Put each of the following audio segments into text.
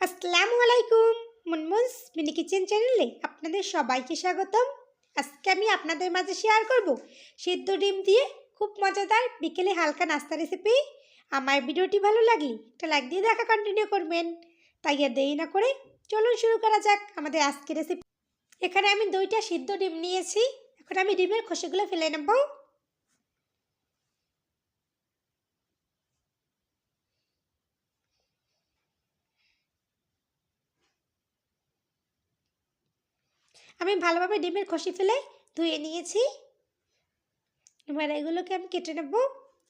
আসসালামু আলাইকুম। মুনমুনস mini kitchen চ্যানেলে আপনাদের সবাইকে স্বাগতম। আজকে আমি আপনাদের মাঝে শেয়ার করব সিদ্ধ ডিম দিয়ে খুব মজাদার বিকেলে হালকা নাস্তা রেসিপি আমার ভিডিওটি ভালো লাগলে একটা লাইক দিয়ে দেখা কন্টিনিউ করবেন। তাই আর দেরি না করে চলুন শুরু করা যাক আমাদের আজকের রেসিপি এখানে আমি দুইটা সিদ্ধ ডিম নিয়েছি। এখন আমি ডিমের খোসাগুলো ফেলে নেব। আমি ভালোভাবে ডিমের খসি ফেলে ধুয়ে নিয়েছি। এবার এগুলোকে আমি কেটে নেব।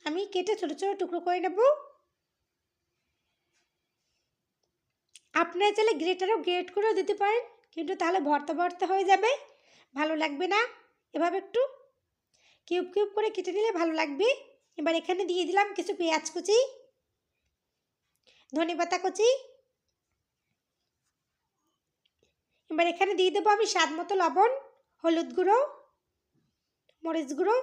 আমি কেটে ছোটো ছোটো টুকরো করে নেব। আপনারা চাইলে গ্রেটারও গ্রেট করেও দিতে পারেন, কিন্তু তাহলে ভর্তা ভর্তা হয়ে যাবে। ভালো লাগবে না? এভাবে একটু কিউব কিউব করে কেটে নিলে ভালো লাগবে। এবার এখানে দিয়ে দিলাম কিছু পেঁয়াজ কুচি ধনে পাতা কুচি এবার এখানে দিয়ে দেবো আমি স্বাদ মতো লবণ, হলুদ গুঁড়ো, মরিচ গুঁড়ো।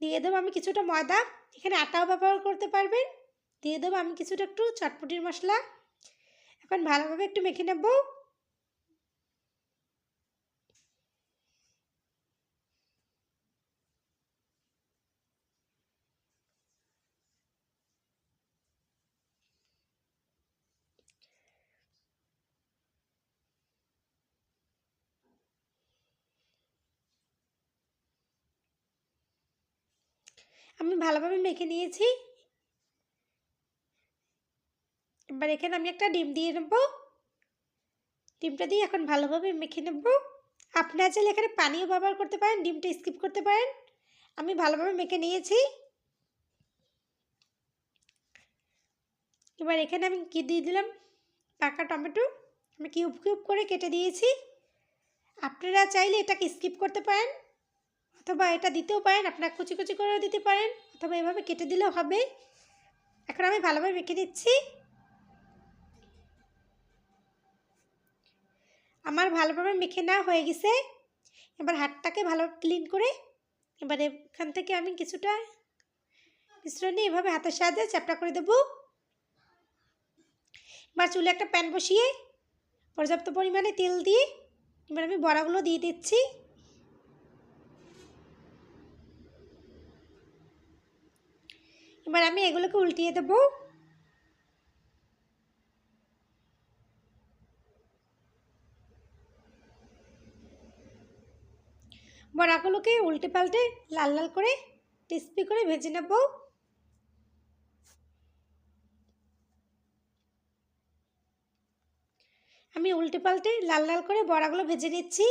দিয়ে দেবো আমি কিছুটা ময়দা, এখানে আটাও ব্যবহার করতে পারবেন। দিয়ে দেবো আমি কিছুটা একটু চটপটির মশলা। এখন ভালোভাবে একটু মেখে নেব। আমি ভালোভাবে মেখে নিয়েছি। এবার এখানে আমি একটা ডিম দিয়ে নেব। ডিমটা দিয়ে এখন ভালোভাবে মেখে নেব। আপনারা চাইলে এখানে পানিও ব্যবহার করতে পারেন, ডিমটা স্কিপ করতে পারেন। আমি ভালোভাবে মেখে নিয়েছি। এবার এখানে আমি কি দিয়ে দিলাম? পাকা টমেটো। আমি কিউব কিউব করে কেটে দিয়েছি। আপনারা চাইলে এটাকে স্কিপ করতে পারেন। অথবা এটা দিতেও পারেন, আপনারা কুচি কুচি করেও দিতে পারেন, অথবা এভাবে কেটে দিলেও হবে। এখন আমি ভালোভাবে মেখে দিচ্ছি আমার ভালোভাবে মেখে নেওয়া হয়ে গেছে। এবার হাতটাকে ভালো ক্লিন করে এবার এখান থেকে আমি কিছুটা মিশ্রণ নিয়ে এভাবে হাতের সাহায্যে চ্যাপটা করে দেবো। এবার চুলে একটা প্যান বসিয়ে পর্যাপ্ত পরিমাণে তেল দিয়ে এবার আমি বড়াগুলো দিয়ে দিচ্ছি। এবার আমি এগুলোকে উল্টিয়ে দেবো। বড়াগুলোকে উল্টে পাল্টে লাল লাল করে ক্রিস্পি করে ভেজে নেব। আমি উল্টে পাল্টে লাল লাল করে বড়াগুলো ভেজে নিচ্ছি।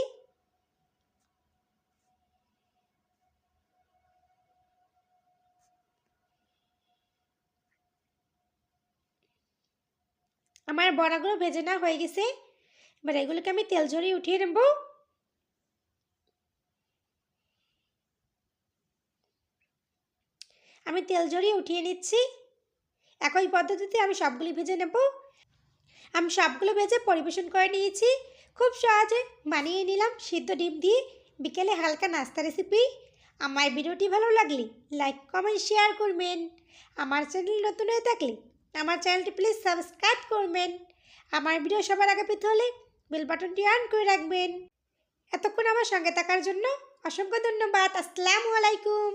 আমার বড়াগুলো ভেজে নেওয়া হয়ে গেছে। এবার এগুলোকে আমি তেল ঝরিয়ে উঠিয়ে নেব। আমি তেল ঝরিয়ে উঠিয়ে নিচ্ছি। একই পদ্ধতিতে আমি সবগুলি ভেজে নেব। আমি সবগুলো ভেজে পরিবেশন করে নিয়েছি। খুব সহজে বানিয়ে নিলাম সিদ্ধ ডিম দিয়ে বিকেলে হালকা নাস্তা রেসিপি আমার ভিডিওটি ভালো লাগলে লাইক কমেন্ট শেয়ার করবেন। আমার চ্যানেল নতুন হয়ে থাকলে আমার চ্যানেলটি প্লিজ সাবস্ক্রাইব করবেন। আমার ভিডিও সবার আগে পেতে হলে বেল বাটনটি অন করে রাখবেন। এতক্ষণ আমার সঙ্গে থাকার জন্য অসংখ্য ধন্যবাদ। আসসালামু আলাইকুম।